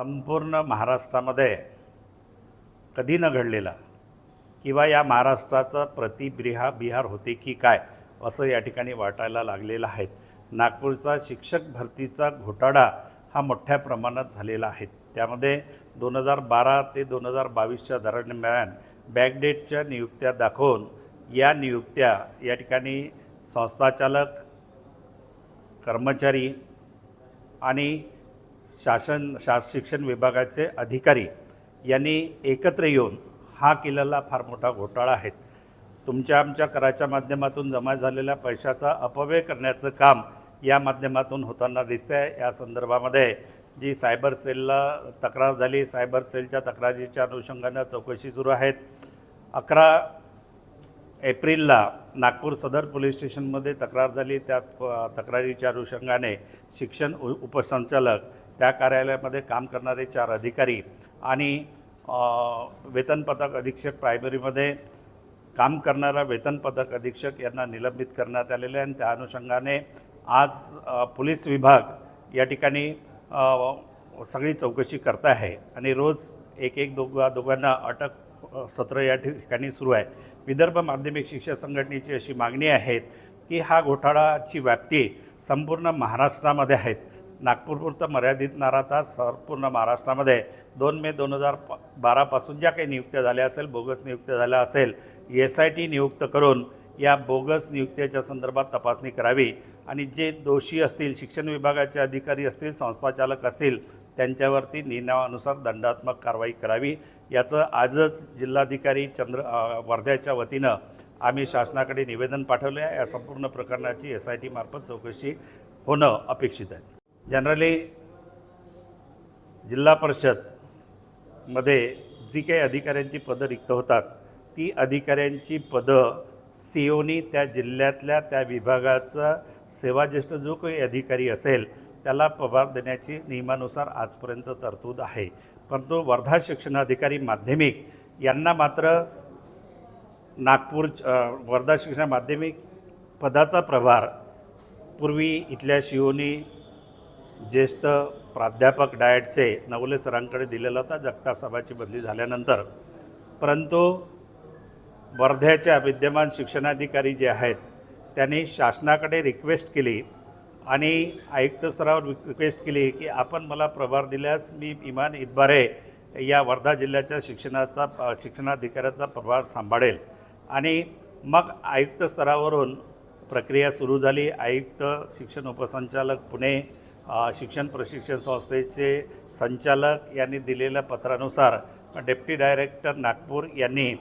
संपूर्ण महाराष्ट्रामध्ये कधी न घडलेला किंवा या महाराष्ट्राचं प्रतिबिहा बिहार होते की काय असं या ठिकाणी वाटायला लागलेलं आहेत नागपूरचा शिक्षक भरतीचा घोटाळा हा मोठ्या प्रमाणात झालेला आहे. त्यामध्ये दोन हजार बारा ते दोन हजार बावीसच्या दरम्यान बॅकडेटच्या नियुक्त्या दाखवून या नियुक्त्या या ठिकाणी संस्थाचालक कर्मचारी आणि शासन शास शिक्षण विभागाचे अधिकारी यांनी एकत्र येऊन हा केलेला फार मोठा घोटाळा आहे. तुमच्या आमच्या कराच्या माध्यमातून जमा झालेल्या पैशाचा अपव्यय करण्याचं काम या माध्यमातून होताना दिसतं आहे या संदर्भामध्ये जी सायबर सेलला तक्रार झाली सायबर सेलच्या तक्रारीच्या अनुषंगानं चौकशी सुरू आहेत. अकरा एप्रिलला नागपूर सदर पोलीस स्टेशनमध्ये तक्रार झाली. त्या तक्रारीच्या अनुषंगाने शिक्षण उपसंचालक त्या कार्यालयामध्ये काम करणारे चार अधिकारी आणि अ, वेतन अधीक्षक प्रायमरीमध्ये काम करणारा वेतनपदक अधीक्षक यांना निलंबित करण्यात आलेले आहे. आणि त्या अनुषंगाने आज पोलीस विभाग या ठिकाणी सगळी चौकशी करत आहे. आणि रोज एक एक दोघा दोघांना अटक सत्र या ठिकाणी सुरू आहे. विदर्भ माध्यमिक शिक्षक संघटनेची अशी मागणी आहे की हा घोटाळाची व्याप्ती संपूर्ण महाराष्ट्रामध्ये आहेत नागपूरपुरतं मर्यादित न राहता संपूर्ण महाराष्ट्रामध्ये दोन मे दोन हजार प बारापासून ज्या काही नियुक्त्या झाल्या असेल बोगस नियुक्त्या झाल्या असेल एस आय टी नियुक्त करून या बोगस नियुक्त्याच्या संदर्भात तपासणी करावी. आणि जे दोषी असतील शिक्षण विभागाचे अधिकारी असतील संस्थाचालक असतील त्यांच्यावरती नियमानुसार दंडात्मक कारवाई करावी. याचं आजच जिल्हाधिकारी चंद्र वर्ध्याच्या वतीनं आम्ही शासनाकडे निवेदन पाठवले आहे. या संपूर्ण प्रकरणाची एस आय टीमार्फत चौकशी होणं अपेक्षित आहे. जनरली जिल्हा परिषदमध्ये जी काही अधिकाऱ्यांची पदं रिक्त होतात ती अधिकाऱ्यांची पदं सी ओनी त्या जिल्ह्यातल्या त्या विभागाचा सेवाज्येष्ठ जो काही अधिकारी असेल त्याला पगार देण्याची नियमानुसार आजपर्यंत तरतूद आहे. परंतु वर्धा शिक्षणाधिकारी माध्यमिक यांना मात्र नागपूर वर्धा शिक्षण माध्यमिक पदाचा प्रभार पूर्वी इथल्या शिवनी ज्येष्ठ प्राध्यापक डाएटचे नवले सरांकडे दिलेला होता जगताप साहेबाची बदली झाल्यानंतर. परंतु वर्ध्याच्या विद्यमान शिक्षणाधिकारी जे आहेत त्यांनी शासनाकडे रिक्वेस्ट केली आणि आयुक्त स्तरावर रिक्वेस्ट केली की आपण मला प्रभार दिल्यास मी इमान इतबारे या वर्धा जिल्ह्याच्या शिक्षणाचा शिक्षणाधिकाऱ्याचा प्रभार सांभाळेल. आणि मग आयुक्त स्तरावरून प्रक्रिया सुरू झाली. आयुक्त शिक्षण उपसंचालक पुणे शिक्षण प्रशिक्षण संस्थेचे संचालक यांनी दिलेल्या पत्रानुसार डेप्टी डायरेक्टर नागपूर यांनी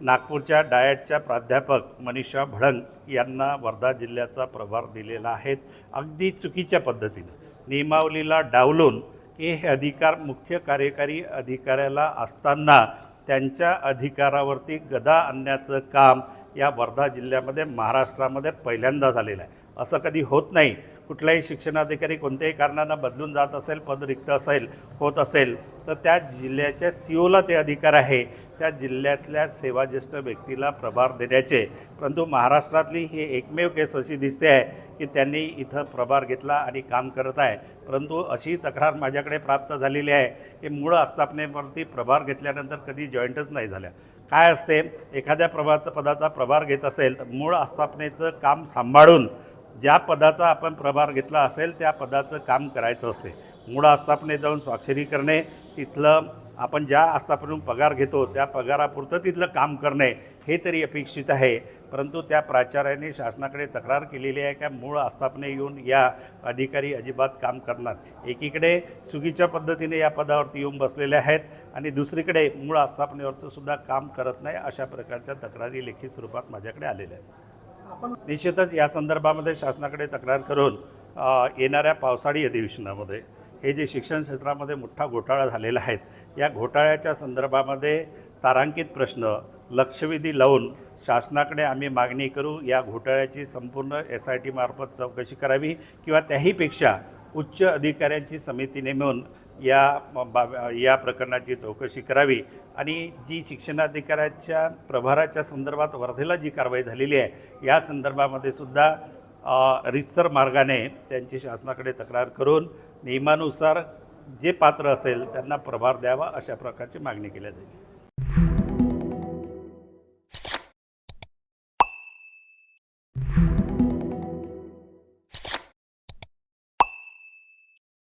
नागपूरच्या डायटच्या प्राध्यापक मनीषा भडंग यांना वर्धा जिल्ह्याचा प्रभार दिलेला आहे. अगदी चुकीच्या पद्धतीनं. नियमावलीला डावलून की हे अधिकार मुख्य कार्यकारी अधिकाऱ्याला असताना त्यांच्या अधिकारावरती गदा आणण्याचं काम या वर्धा जिल्ह्यामध्ये महाराष्ट्रामध्ये पहिल्यांदा झालेलं आहे. असं कधी होत नाही. कुठलाही शिक्षणाधिकारी कोणत्याही कारणानं बदलून जात असेल पद रिक्त असेल होत असेल तर त्या जिल्ह्याच्या सी ओला ते अधिकार आहे. त्या जिल्ह्यातल्या सेवाज्येष्ठ व्यक्तीला प्रभार देण्याचे. परंतु महाराष्ट्रातली ही एकमेव केस अशी दिसते आहे की त्यांनी इथं प्रभार घेतला आणि काम करत आहे. परंतु अशी तक्रार माझ्याकडे प्राप्त झालेली आहे की मूळ आस्थापनेवरती प्रभार घेतल्यानंतर कधी जॉईंटच नाही झाल्या. काय असते? एखाद्या प्रभाचा पदाचा प्रभार घेत असेल तर मूळ आस्थापनेचं काम सांभाळून ज्या पदाचा आपण प्रभार घेतला असेल त्या पदाचं काम करायचं असते. मूळ आस्थापनेत जाऊन स्वाक्षरी करणे तिथलं आपण ज्या आस्थापनेतून पगार घेतो त्या पगारापुरतं तिथलं काम करणे हे तरी अपेक्षित आहे. परंतु त्या प्राचार्याने शासनाकडे तक्रार केलेली आहे का? मूळ आस्थापने येऊन या अधिकारी अजिबात काम करणार. एकीकडे चुकीच्या पद्धतीने या पदावरती येऊन बसलेले आहेत आणि दुसरीकडे मूळ आस्थापनेवरचं सुद्धा काम करत नाही अशा प्रकारच्या तक्रारी लेखी स्वरूपात माझ्याकडे आलेल्या आहेत. निश्चितच या संदर्भामध्ये शासनाकडे तक्रार करून येणाऱ्या पावसाळी अधिवेशनामध्ये हे जे शिक्षण क्षेत्रामध्ये मोठा घोटाळा झालेला आहे या घोटाळ्याच्या संदर्भामध्ये तारांकित प्रश्न लक्षवेधी लावून शासनाकडे आम्ही मागणी करू या घोटाळ्याची संपूर्ण एस आय टीमार्फत चौकशी करावी किंवा त्याहीपेक्षा उच्च अधिकाऱ्यांची समिती नेमून या बाब या प्रकरणाची चौकशी करावी. आणि जी शिक्षणाधिकाऱ्याच्या प्रभाराच्या संदर्भात वर्धेला जी कारवाई झालेली आहे या संदर्भामध्ये सुद्धा रिस्तर मार्गाने त्यांची शासनाकडे तक्रार करून नियमानुसार जे पात्र असेल त्यांना प्रभार द्यावा अशा प्रकारची मागणी केल्या जाईल.